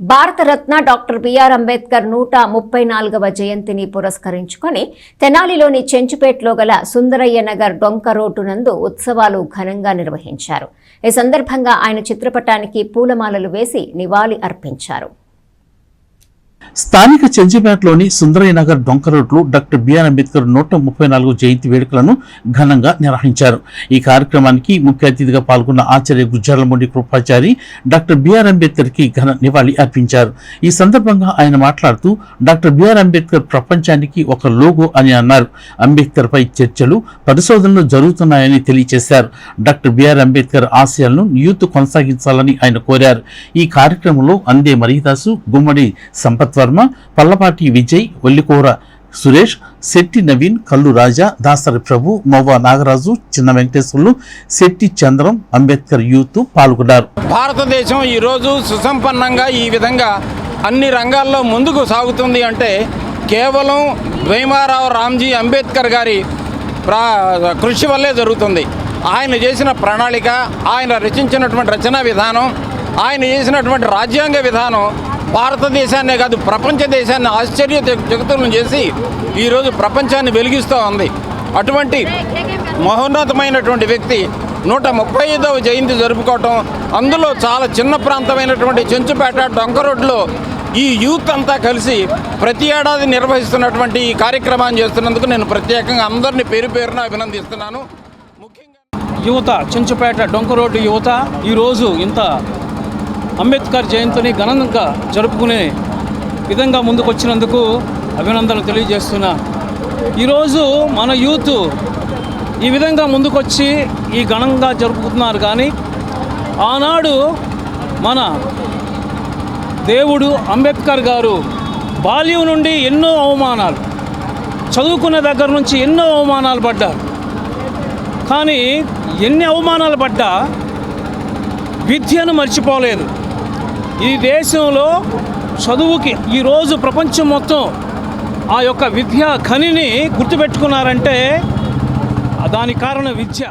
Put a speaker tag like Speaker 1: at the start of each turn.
Speaker 1: Bharat Ratna doctor BR Ambedkar నూట ముప్పై నాలుగవ జయంతిని పురస్కరించుకొని తెనాలిలోని చెంచుపేటలో గల సుందరయ్య నగర్ డొంక రోడ్డు నందు ఉత్సవాలు ఘనంగా నిర్వహించారు. ఈ సందర్భంగా ఆయన చిత్రపటానికి పూలమాలలు వేసి నివాళి అర్పించారు.
Speaker 2: స్థానిక చెంచిపేటలోని సుందరయ్య నగర్ డొంక రోడ్లో డాక్టర్ బిఆర్ అంబేద్కర్ నూట ముప్పై నాలుగు జయంతి వేడుకలను ఘనంగా నిర్వహించారు. ఈ కార్యక్రమానికి ముఖ్య అతిథిగా పాల్గొన్న ఆచార్య గుజ్జాలమూడి కృపాచారి డాక్టర్ బిఆర్ అంబేద్కర్కి ఘన నివాళి అర్పించారు. ఈ సందర్భంగా ఆయన మాట్లాడుతూ డాక్టర్ బిఆర్ అంబేద్కర్ ప్రపంచానికి ఒక లోగో అని అన్నారు. అంబేద్కర్ పై చర్చలు పరిశోధనలు జరుగుతున్నాయని తెలియజేశారు. డాక్టర్ బిఆర్ అంబేద్కర్ ఆశయాలను యూత్ కొనసాగించాలని ఆయన కోరారు. ఈ కార్యక్రమంలో అందే మరీదాసు గుమ్మడి సంపత్ వర్మ పల్లపాటి విజయ్ ఒల్లికూర సురేష్ శెట్టి నవీన్ కల్లు రాజా దాసరి ప్రభు మొవ్వ నాగరాజు చిన్న వెంకటేశ్వర్లు శెట్టి చంద్రం అంబేద్కర్ యూత్ పాల్గొన్నారు.
Speaker 3: భారతదేశం ఈరోజు సుసంపన్నంగా ఈ విధంగా అన్ని రంగాల్లో ముందుకు సాగుతుంది అంటే కేవలం భీమారావు రామ్జీ అంబేద్కర్ గారి ప్రా కృషి వల్లే జరుగుతుంది. ఆయన చేసిన ప్రణాళిక ఆయన రచించినటువంటి రచనా విధానం ఆయన చేసినటువంటి రాజ్యాంగ విధానం భారతదేశాన్నే కాదు ప్రపంచ దేశాన్ని ఆశ్చర్య జగతులను చేసి ఈరోజు ప్రపంచాన్ని వెలిగిస్తూ ఉంది. అటువంటి మహోన్నతమైనటువంటి వ్యక్తి నూట ముప్పై ఐదవ జయంతి జరుపుకోవటం అందులో చాలా చిన్న ప్రాంతమైనటువంటి చెంచుపేట డొంకరోడ్లో ఈ యూత్ అంతా కలిసి ప్రతి ఏడాది నిర్వహిస్తున్నటువంటి ఈ కార్యక్రమాన్ని చేస్తున్నందుకు నేను ప్రత్యేకంగా అందరినీ పేరు పేరున అభినందిస్తున్నాను. ముఖ్యంగా
Speaker 4: యువత చెంచుపేట డొంక రోడ్డు యువత ఈరోజు ఇంత అంబేద్కర్ జయంతిని ఘనంగా జరుపుకునే విధంగా ముందుకొచ్చినందుకు అభినందనలు తెలియజేస్తున్నా. ఈరోజు మన యూత్ ఈ విధంగా ముందుకొచ్చి ఈ ఘనంగా జరుపుకుంటున్నారు కానీ ఆనాడు మన దేవుడు అంబేద్కర్ గారు బాల్యం నుండి ఎన్నో అవమానాలు చదువుకునే దగ్గర నుంచి ఎన్నో అవమానాలు పడ్డారు. కానీ ఎన్ని అవమానాలు పడ్డా విద్యను మర్చిపోలేదు. ఈ దేశంలో చదువుకి ఈరోజు ప్రపంచం మొత్తం ఆ యొక్క విద్యా ఖనిని గుర్తుపెట్టుకున్నారంటే దానికి కారణం విద్య.